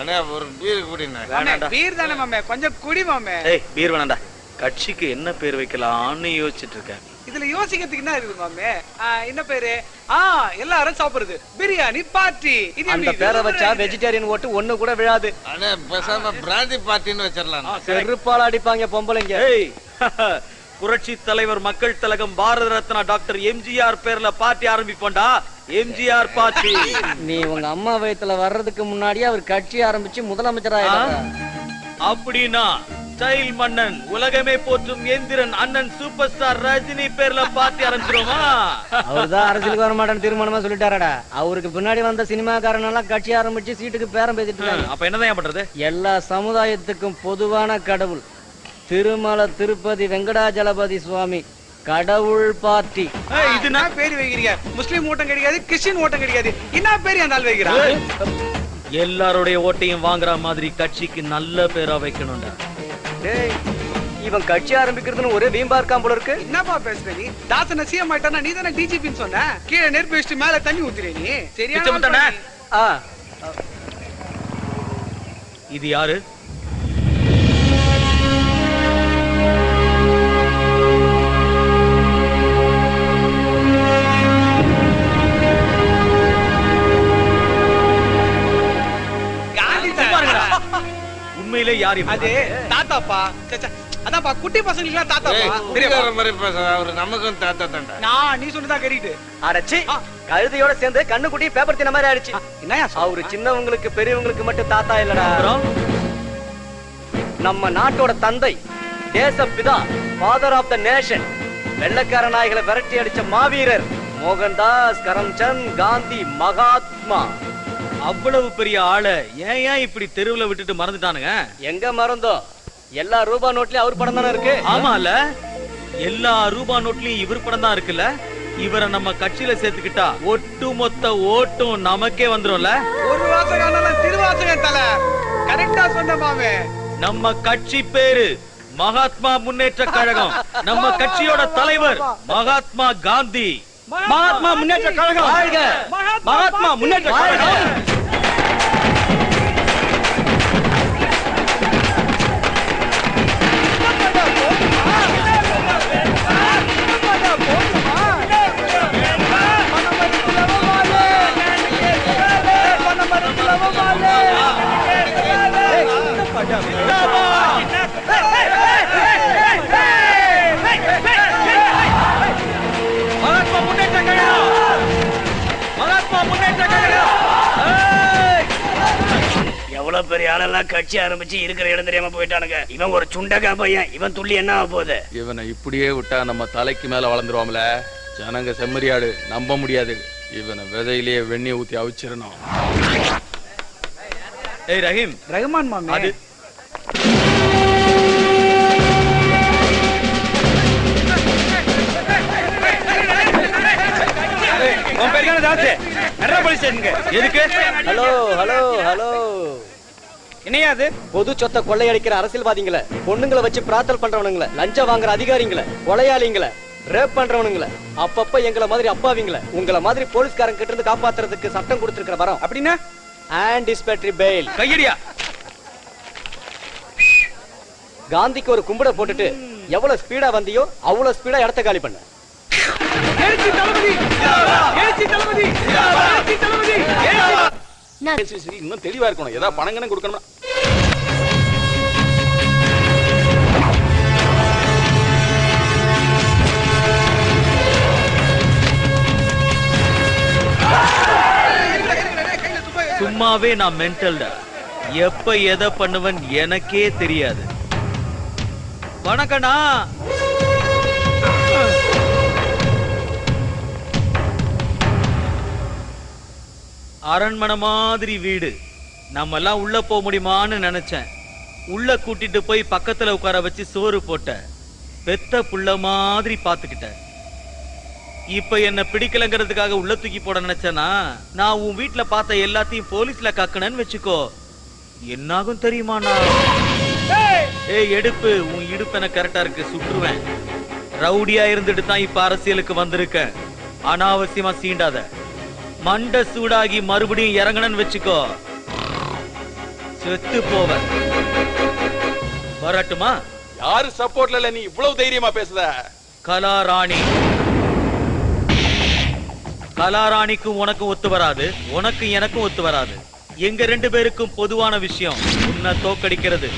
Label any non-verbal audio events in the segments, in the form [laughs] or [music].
அண்ணா ஒரு பீர் குடிண்ணே. மாமே பீர் தானே மாமே. கொஞ்சம் குடி மாமே. ஏய் பீர் வேணாண்டா. கட்சிக்கு என்ன பேர் வைக்கலாம்னு யோசிச்சுட்டு இருக்கேன் இதுல யோசிக்கிறதுக்கு என்ன இருக்குது மாமே? என்ன பேரு? ஆ எல்லாரும் சாப்பிடுறது. பிரியாணி பார்ட்டி இது அந்த பேரை? வச்சா வெஜிடேரியன் ஓட்டு ஒண்ணு கூட விழாது. அண்ணா பேசாம பிராந்தி பார்ட்டின்னு வச்சிடலாம். செருப்பால் அடிப்பாங்க பொம்பளைங்க. ஏய். [laughs] புரட்சி தலைவர் மக்கள் திலகம் பாரத ரத்னா டாக்டர் எம்ஜிஆர் பேர்ல பார்ட்டி ஆரம்பிப்போம்டா. எம்ஜிஆர் பார்ட்டி நீ உங்க அம்மா வயித்துல வர்றதுக்கு முன்னாடியே அவர் கட்சி ஆரம்பிச்சு முதலமைச்சர் அப்படின்னா ஸ்டைல் மன்னன் உலகமே போற்றும் எந்திரன் அண்ணன் சூப்பர் ஸ்டார் ரஜினி பேர்ல பார்ட்டி ஆரம்பிச்சிருவோமா? அவர்தான் அரசியலுக்கு வர மாட்டேன்னு தீர்மானமா சொல்லிட்டாரடா. அவருக்கு பின்னாடி வந்த சினிமாக்காரன் எல்லாம் கட்சி ஆரம்பிச்சு சீட்டுக்கு பேரம் பேசிட்டு இருக்காங்க. அப்ப என்னதான் பண்றது? எல்லா சமுதாயத்துக்கும் பொதுவான கடவுள் திருமல திருப்பதி வெங்கடாஜலபதி சுவாமி. கடவுள் பார்ட்டி. இது என்ன பேர் வைக்கிறீங்க? முஸ்லீம் ஓட்டம் கிடைக்காது கிறிஸ்டின் ஓட்டம் கிடைக்காது. என்ன பேர் அந்த ஆள் வைக்கிறான் எல்லாருடைய ஓட்டையும் வாங்குற மாதிரி கட்சிக்கு நல்ல பேரா வைக்கணும்டா. டேய் இவன் கட்சி ஆரம்பிக்கிறதுன்னு ஒரே வீம்பா இருக்கான் போல இருக்கு. என்னப்பா பேசுற நீ? தாசன சிஎம் ஆயிட்டானா நீ தானே டிஜிபின்னு சொன்ன? கீழே நெருப்பு வச்சுட்டு மேல தண்ணி ஊத்துறே நீ. ஆ. இது யாரு? யார்? அது தாத்தாப்பா. அதான்ப்பா குட்டி பசங்களுக்கு தாத்தாப்பா. மாதிரி பேசுற அவரு நமக்கும் தாத்தா தாண்டா. நான் நீ சொன்னதா கறிட்டு அடச்சி கழுதையோட சேர்ந்து கண்ணுக்குட்டி பேப்பர் தின மாதிரி ஆயிடுச்சு. என்னயா அவரு சின்னவங்களுக்கு பெரியவங்களுக்கு மட்டும் தாத்தா இல்லடா. நம்ம நாட்டோட தந்தை தேசப்பிதா ஃபாதர் ஆஃப் த நேஷன் வெள்ளக்கார நாய்களை விரட்டி அடிச்ச மாவீரர் மோகன்தாஸ் கரம்சந்த் காந்தி மகாத்மா. அவ்வளவு பெரிய ஆளை ஏன் ஏன் இப்படி தெருவுல விட்டுட்டு மறந்துட்டானுங்க? எங்க மறந்தோம் எல்லா ரூபா நோட்லயும் அவர் படம் தானே இருக்கு? ஆமால. எல்லா ரூபா நோட்லயும் இவர் படம் தான் இருக்குல்ல? இவரை நம்ம கட்சியில சேர்த்துக்கிட்டா ஒட்டுமொத்த ஓட்டும் நமக்கே வந்துரும்ல? ஒரு வாசகம் திருவாசகம் தல. கரெக்டா சொன்ன மாமே. நம்ம கட்சி பேரு மகாத்மா முன்னேற்ற கழகம். நம்ம கட்சியோட தலைவர் மகாத்மா காந்தி. மகாத்மா முன்னேற்ற கழகம்! மகாத்மா முன்னேற்ற கழகம். ஆளெல்லாம் கட்சி ஆரம்பிச்சு இருக்கிற இடம் தெரியாம போயிட்டானுங்க. இவன் ஒரு சுண்டக்கா பையன். இவன் துள்ளி என்ன ஆக போகுது? இவனை இப்படியே விட்டா நம்ம தலைக்கு மேல வளர்ந்துருவாம்ல? ஜனங்க செம்மறியாடு நம்ப முடியாது. இவனை விதையிலேயே வெண்ணி ஊத்தி அவிச்சிடணும். ஏய் ரஹீம். ரகுமான் மாமே. அது உன் பேர் தானே தாசு நடரா போலீஸ் ஸ்டேஷனுக்கு. எதுக்கு? Hello hello hello. அது பொது சொத்தை கொள்ளையடிக்கிற அரசியல்வாதிங்களை பொண்ணுங்களை வச்சு பிரார்த்தல் பண்றவனுங்கள லஞ்சம் வாங்குற அதிகாரிங்களை கொலையாளிங்களை ரேப் பண்றவனுங்கள அப்பப்ப எங்களை மாதிரி அப்பாவிங்கள உங்களை மாதிரி போலீஸ்காரங்க கிட்ட இருந்து காப்பாத்துறதுக்கு சட்டம் கொடுத்திருக்கிற வரோம். அப்படின்னா? ஆன்டிஸ்பேட்டரி பெயில் கையடியா? காந்திக்கு ஒரு கும்பிட போட்டுட்டு எவ்வளவு ஸ்பீடா வந்தியோ அவ்வளவு ஸ்பீடா இடத்த காலி பண்ண. இன்னும் தெளிவா இருக்கணும். ஏதாவது பணங்கன்னு கொடுக்கணும் சும்மாவே நான் மென்டல்டா எப்ப எதை பண்ணுவன் எனக்கே தெரியாது. வணக்கண்ணா. அரண்மனை மாதிரி வீடு. நம்ம எல்லாம் உள்ள போக முடியுமான்னு நினைச்சேன். உள்ள கூட்டிட்டு போய் பக்கத்துல உட்கார வச்சு சோறு போட்ட. பெத்த புள்ள மாதிரி பாத்துக்கிட்ட. இப்ப என்ன பிடிக்கலங்கிறதுக்காக உள்ள தூக்கி போட நினைச்சேனா? நான் உன் வீட்ல பார்த்த எல்லாத்தையும் போலீஸ்ல கக்கணும்னு வச்சுக்கோ. என்னாகும் தெரியுமா நான்? ஏய் எடுப்பு. உன் இடுப்பு எனக்கு கரெக்டா இருக்கு. சுற்றுவேன். ரவுடியா இருந்துட்டு தான் இப்ப அரசியலுக்கு வந்திருக்க அனாவசியமா சீண்டாத. மண்டை சூடாகி மறுபடியும் இறங்கணும்னு வச்சுக்கோ. செத்து போவ வரட்டுமா? யாரு சப்போர்ட்ல நீ இவ்வளவு தைரியமா பேசுத. கலாராணி கலாராணிக்கும் உனக்கும் ஒத்து வராது. உனக்கு எனக்கும் ஒத்து வராது. எங்க ரெண்டு பேருக்கும் பொதுவான விஷயம் உன்னை தோக்கடிக்கிறது.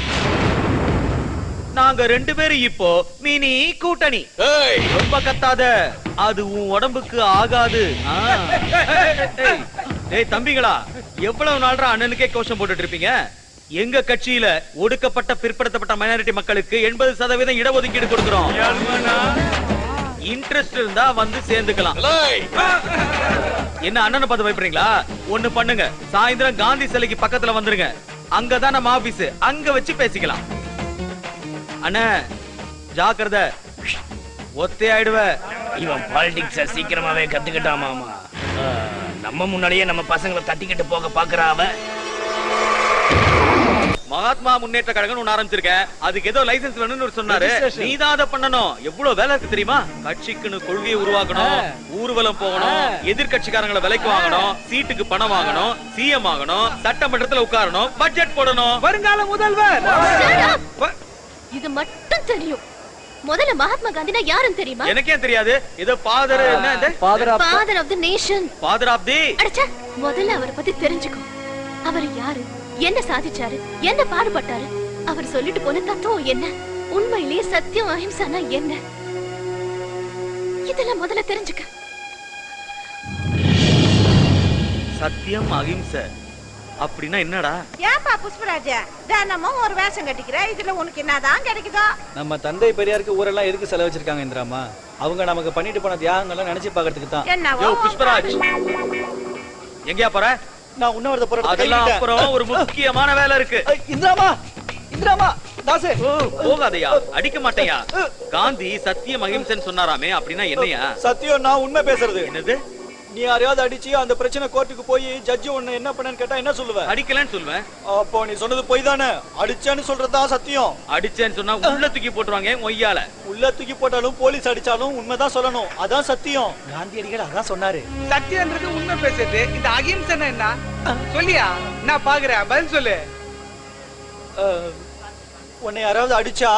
நாங்க ரெண்டு பேரும் இப்போ மினி கூட்டணி. ஏய்! ரொம்ப கத்தாத. அது உன் உடம்புக்கு ஆகாது. ஏய் தம்பிங்களா எவ்வளவு நாள்ரா அண்ணனுக்கே கோஷம் போட்டுட்டு இருப்பீங்க? எங்க கட்சியில ஒடுக்கப்பட்ட பிற்படுத்தப்பட்ட மைனாரிட்டி மக்களுக்கு எண்பது சதவீதம் இடஒதுக்கீடு கொடுக்கிறோம். இன்ட்ரெஸ்ட் இருந்தா வந்து சேர்ந்துக்கலாம். என்ன அண்ணனை பார்த்து பயப்படுறீங்களா? ஒண்ணு பண்ணுங்க. சாயந்தரம் காந்தி சிலைக்கு பக்கத்துல வந்துருங்க. அங்கதான் நம்ம ஆபீஸ் அங்க வச்சு பேசிக்கலாம். அண்ணா ஜாக்கிரத. ஒத்தே ஆயிடுவ. இவன் பாலிடிக்ஸ சீக்கிரமாவே கத்துக்கிட்டான் மாமா. ஆ, நம்ம முன்னாடியே நம்ம பசங்களை தட்டிக்கிட்டு போக பாக்குறா அவன். மகாத்மா முன்னேற்ற கழகம் ஒண்ணு ஆரம்பிச்சிருக்கேன் அதுக்கு ஏதோ லைசென்ஸ் வேணும்னு ஒரு சொன்னாரு. Registration. நீதான் அதை பண்ணணும். எவ்வளவு வேலை இருக்கு தெரியுமா? கட்சிக்குன்னு கொள்கையை உருவாக்கணும். ஊர்வலம் போகணும். எதிர்க்கட்சிக்காரங்களை விலைக்கு வாங்கணும். சீட்டுக்கு பணம் வாங்கணும். சிஎம் ஆகணும். சட்டமன்றத்துல உட்காரணும். பட்ஜெட் போடணும். வருங்கால முதல்வர். இது மட்டும் தெரியும். முதல்ல மகாத்மா காந்தினா யாருன்னு தெரியுமா? எனக்கே தெரியாது. ஏதோ ஃபாதர் என்ன இது? Father of father of the nation father of the அடச்சே முதல்ல அவரை பத்தி தெரிஞ்சுக்கோ. அவர் யாரு? என்ன சாதிச்சாரு? என்ன பாடுபட்டாரு? அவர் சொல்லிட்டு போன தத்துவம் என்ன? உண்மையிலேயே சத்தியம் அஹிம்சானா என்ன? இதெல்லாம் முதல்ல தெரிஞ்சுக்க. சத்தியம் அகிம்சை அப்படின்னா என்னடா? ஏன்பா புஷ்பராஜா? தினமும் ஒரு வேஷம் கட்டிக்கிற? இதுல உனக்கு என்னதான் கிடைக்குதோ? நம்ம தந்தை பெரியாருக்கு ஊரெல்லாம் எதுக்கு செலவு வச்சிருக்காங்க இந்திராமா? அவங்க நமக்கு பண்ணிட்டு போன தியாகங்கள்லாம் நினைச்சு பாக்குறதுக்கு தான். என்னவோ? யோ புஷ்பராஜ்! எங்கயா போற? நான் உண்ணாவிரத போராட்டத்தை. அப்புறம் ஒரு முக்கியமான வேலை இருக்கு. இந்திராமா இந்திராமா தாசு. போகாதயா அடிக்க மாட்டேயா. காந்தி சத்தியம் அகிம்சைன்னு சொன்னாராமே அப்படின்னா என்னையா? சத்தியம் நான் உண்மை பேசுறது. என்னது? நீ யாரையாவது அடிச்சு அந்த பிரச்சனை கோர்ட்டுக்கு போய் ஜட்ஜி உன்னை என்ன பண்ணேன்னு கேட்டா என்ன சொல்லுவ? அடிக்கலன்னு சொல்லுவேன். அப்போ நீ சொன்னது பொய் தானே? அடிச்சேன்னு சொல்றதுதான் சத்தியம்? அடிச்சேன்னு சொன்னா உள்ள தூக்கி போட்டுருவாங்க ஒய்யால. உள்ள தூக்கி போட்டாலும் போலீஸ் அடிச்சாலும் உண்மைதான் சொல்லணும். அதான் சத்தியம். காந்தியடிகள் அதான் சொன்னாரு. சத்தியன்றது உண்மை பேசுறது. இந்த அகிம்சைன்னா என்ன? சொல்லியா? நான் பாக்குறேன். பதில் சொல்லு. உன்னை யாராவது அடிச்சா?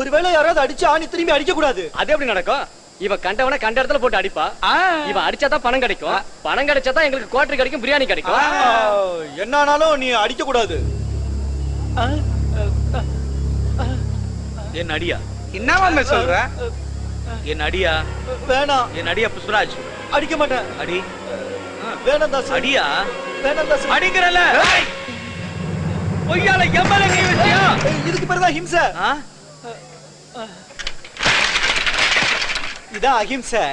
ஒருவேளை யாராவது அடிச்சா நீ திரும்பி அடிக்க கூடாது அது எப்படி நடக்கும்? இவ கண்டவன கண்ட இடத்துல போட்டு அடிப்பா. இவ அடிச்சாதான் பணம் கிடைக்கும். பணம் கிடைச்சாதான் எங்களுக்கு குவாட்டர் கிடைக்கும் பிரியாணி கிடைக்கும். அஹ், என்ன ஆனாலும் நீ அடிக்க கூடாது என் அடியா? என்னவாமே சொல்ற? என் அடியா? வேணாம் என் அடியா புஷ்பராஜ்? அடிக்க மாட்டேன். அடி? வேணாம் தாசு அடியா? வேணாம் தாசு அடிக்கிறல ஒய்யால எம்எல்ஏ கை வச்சியா? இதுக்கு பேரு தான் ஹிம்சை. இதான் அஹிம்சை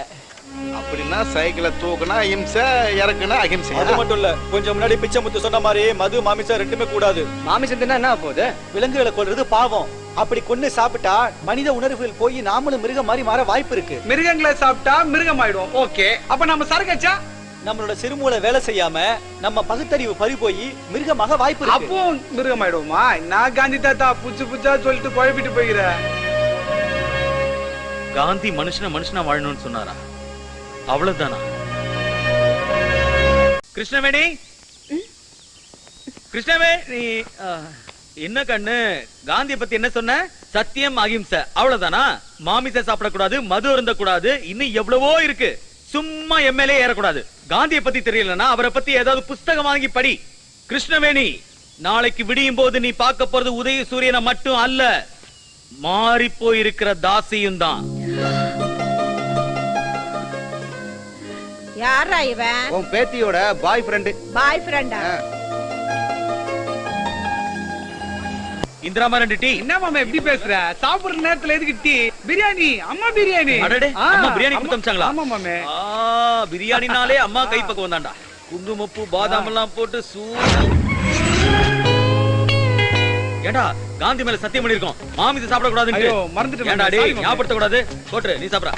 அப்படின்னா சைக்கிளை தூக்குனா அஹிம்சை இறக்குனா அஹிம்சை அது மட்டும் இல்ல கொஞ்சம் முன்னாடி பிச்சை முத்து சொன்ன மாதிரி மது மாமிசம் ரெண்டுமே கூடாது. மாமிசம் தின்னா என்ன போகுது விலங்குகளை கொல்றது பாவம். அப்படி கொன்னு சாப்பிட்டா மனித உணர்வுகள் போய் நாமளும் மிருகம் மாதிரி மாற வாய்ப்பு இருக்கு. மிருகங்களை சாப்பிட்டா மிருகம் ஆயிடும் ஓகே. அப்ப நம்ம சரக்கச்சா நம்மளோட சிறுமூளை வேலை செய்யாம நம்ம பகுத்தறிவு பறி போய் மிருகமாக வாய்ப்பு அப்போ மிருகம் ஆயிடுவோமா நான் காந்தி தாத்தா புச்சு புச்சா சொல்லிட்டு குழப்பிட்டு போயிற காந்தி மனுஷன மனுஷனா வாழணும்னு சொன்னாரா? அவ்வளவுதானா? கிருஷ்ணவேணி? கிருஷ்ணவேணி என்ன கண்ணு? காந்திய பத்தி என்ன சொன்ன? சத்தியம் அகிம்சை. அவ்வளவுதானா? மாமிசை சாப்பிடக்கூடாது மது அருந்தக்கூடாது இன்னும் எவ்வளவோ இருக்கு. சும்மா எம்எல்ஏ ஏறக்கூடாது. காந்திய பத்தி தெரியலன்னா அவரை பத்தி ஏதாவது புஸ்தகம் வாங்கி படி. கிருஷ்ணவேணி நாளைக்கு விடியும் போது நீ பார்க்க போறது உதய சூரியனை மட்டும் அல்ல. மாறி போயிருக்கிற தாசியும் தான் யாரா இவன் உன் பேத்தியோட பாய் ஃப்ரெண்டு பாய் ஃப்ரெண்டா இந்திராமா ரெண்டு டீ. என்ன மாமா எப்படி பேசுற? சாப்பிடுற நேரத்துல எதுக்கு டீ? பிரியாணி. அம்மா பிரியாணி. அடடே, அம்மா பிரியாணி அம்மா- கொடுத்து அனுப்பிச்சாங்களா? ஆமா மாமே. ஆ, பிரியாணினாலே அம்மா கைப்பக்கம் வந்தாண்டா குங்குமப்பூ பாதாம் எல்லாம் போட்டு சூ ஏண்டா காந்தி மேல சத்தியம் பண்ணிருக்கோம் மாமிசம் சாப்பிட கூடாதுன்னு ஐயோ, மறந்துட்டேன் ஏண்டா மாமே. டேய். ஞாபகப்படுத்த கூடாது போட்டு நீ சாப்பிடா.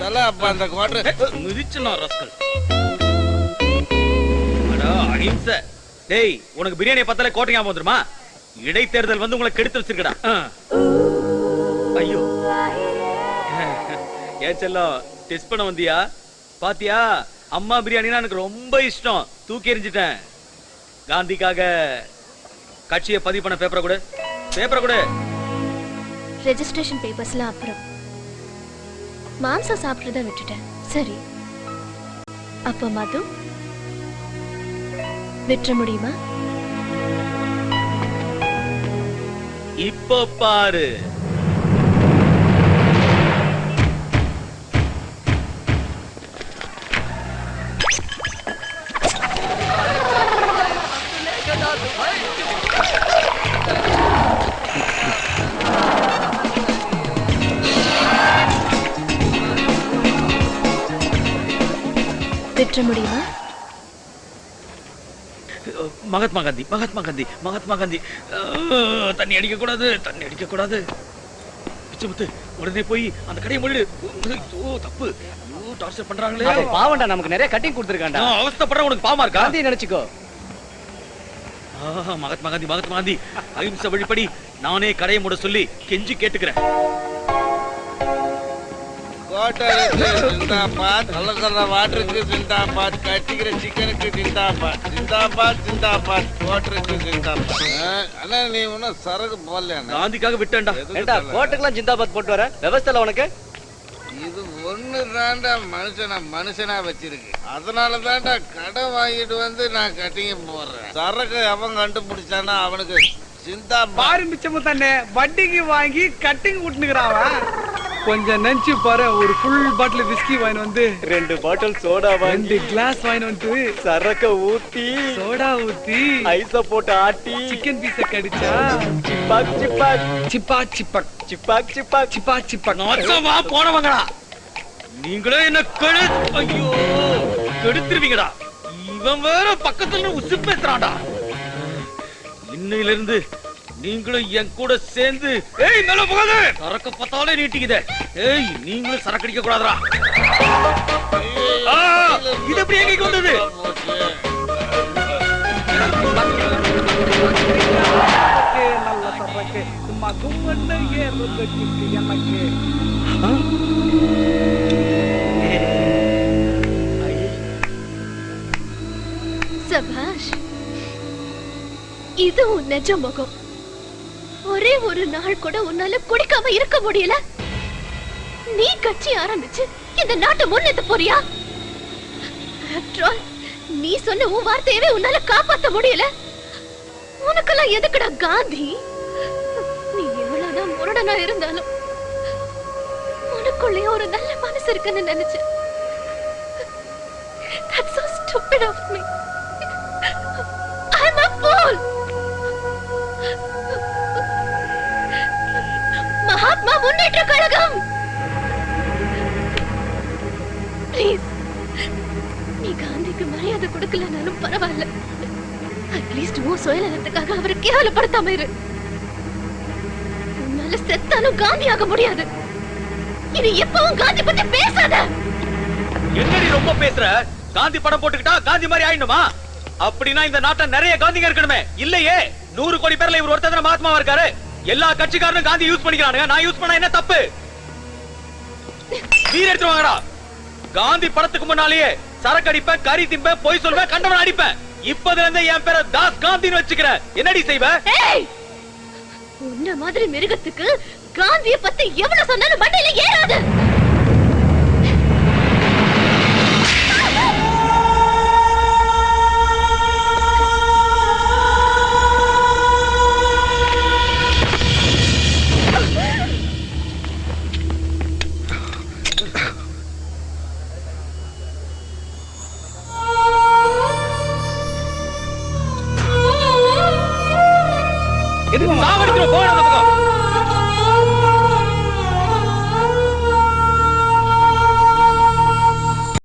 தல அப்ப அந்த குவார்டர் மிதிச்சலாம் ரஸ்கல் அடா அஹிம்சை டேய் உனக்கு பிரியாணியை பார்த்தாலே கோட்டை ஞாபகம் வந்துருமா? இடைத்தேர்தல் வந்து உங்களை கெடுத்து வச்சிருக்கடா. ஐயோ. ஏன் செல்லம் டெஸ்ட் பண்ண வந்தியா? பாத்தியா? அம்மா பிரியாணினா எனக்கு ரொம்ப இஷ்டம். தூக்கி எறிஞ்சிட்டேன். காந்திக்காக கட்சியை பதிவு பண்ண பேப்பரை கொடு. பேப்பரை கொடு. ரெஜிஸ்ட்ரேஷன் பேப்பர்ஸ்லாம் அப்புறம். மாம்சம் சாப்பிட்றத விட்டுட்டேன். சரி. அப்ப மது? விட்டுற முடியுமா? இப்ப பாரு. மகாத்மா காந்தி மகாத்மா காந்தி மகாத்மா காந்தி தண்ணி அடிக்க கூடாது தண்ணி அடிக்க கூடாது பிச்சமுத்து உடனே போய் அந்த கடையை மூடிடு ஓ தப்பு டார்ச்சர் பண்றாங்களே பாவம்டா நமக்கு நிறைய கட்டிங் கொடுத்துருக்காண்டா நான் அவஸ்தைப்படுறேன் உனக்கு பாவமா இருக்கா காந்தி நினைச்சுக்கோ மகாத்மா காந்தி மகாத்மா காந்தி அகிம்சை வழிப்படி நானே கடையை மூட சொல்லி கெஞ்சி கேட்டுக்கிறேன் கோட்டருக்கு ஜிந்தாபாத் கலக்கற வாட்டருக்கு ஜிந்தாபாத் கட்டிக்கிற சிக்கனுக்கு ஜிந்தாபாத் ஜிந்தாபாத் ஜிந்தாபாத் கோட்டருக்கு ஜிந்தாபாத் அண்ணா நீ ஒன்னும் சரக்கு போடல காந்திக்காக விட்டேன்டா. ஏண்டா கோட்டுக்கெல்லாம் ஜிந்தாபாத் போட்டு வர? விவசாயில உனக்கு? இது ஒண்ணு தாண்டா மனுஷனை மனுஷனா வச்சிருக்கு. அதனால தாண்டா கடன் வாங்கிட்டு வந்து நான் கட்டிங்க போடுறேன் சரக்கு அவன் கண்டுபிடிச்சானா அவனுக்கு ஜிந்தாபாத் பாரு மிச்சமும் தானே வட்டிக்கு வாங்கி கட்டிங் விட்டுனுக்குறான் கொஞ்சம் நினைச்சு பாரு ஒரு ஃபுல் பாட்டில் விஸ்கி வாங்கி வந்து ரெண்டு பாட்டில் சோடா ரெண்டு கிளாஸ் வாங்கி வந்து சரக்க ஊத்தி சோடா ஊத்தி ஐஸ போட்டு ஆட்டி சிக்கன் பீஸ கடிச்சா சிப்பாக் சிப்பாக் சிப்பா சிப்பக் சிப்பாக் சிப்பாக். சிப்பா சிப்பக். நாசமா போனவங்களா? நீங்களே என்ன கெடு ஐயோ கெடுத்துருவீங்கடா. இவன் வேற பக்கத்துல உசு பேசுறான்டா இன்னையில இருந்து நீங்களும் என் கூட சேர்ந்து ஏய் மேல போகாத சரக்கு பார்த்தாலே நீட்டிக்குதே. ஏய் நீங்களும் சரக்கு அடிக்க கூடாதுடா. இது எப்படி எங்க வந்தது? சும்மா கும்மன்னு எனக்கு சபாஷ் இது உன் நெஜ முகம். ஒரு நாள் கூட உன்னால குடிக்காம இருக்க முடியல. நீ கட்சி ஆரம்பிச்சு இந்த நாட்டை முன்னெத்த போறியா? நீ சொன்ன உன் வார்த்தையவே உன்னால காப்பாத்த முடியல. உனக்கெல்லாம் எதுக்குடா காந்தி? நீ எவ்வளவுதான் முரடனா இருந்தாலும் உனக்குள்ளே ஒரு நல்ல மனசு இருக்குன்னு நினைச்சேன். That's so stupid of me. Mahatma Munnetra Kazhagam! Please நீ காந்திக்கு மரியாதை கொடுக்கலனாலும் பரவாயில்ல. அட்லீஸ்ட் உன் சுயநலத்துக்காக அவரை கேவலப்படுத்தாம இரு. உன்னால செத்தாலும் காந்தி ஆக முடியாது. இனி எப்பவும் காந்தி பத்தி பேசாத! என்னடி ரொம்ப பேசுற? காந்தி படம் போட்டுக்கிட்டா காந்தி மாதிரி ஆயிடுமா அப்படின்னா இந்த நாட்டை நிறைய காந்திங்க இருக்கணுமே. இல்லையே நூறு கோடி பேர்ல இவர் ஒருத்தர் மகாத்மாவா இருக்காரு? எல்லா கட்சிக்காரனும் காந்தி யூஸ் பண்ணிக்கிறானுங்க. நான் யூஸ் பண்ண என்ன தப்பு? நீர் எடுத்து வாங்கடா. காந்தி படத்துக்கு முன்னாலேயே சரக்கு அடிப்பேன் கறி திம்பேன் பொய் சொல்வேன் கண்டவன் அடிப்பேன். இப்பதுல இருந்து என் பேர தாஸ் காந்தின்னு வச்சுக்கிறேன் என்னடி செய்வ? உன்ன மாதிரி மிருகத்துக்கு காந்திய பத்தி எவ்வளவு சொன்னாலும் மண்டையில ஏறாது.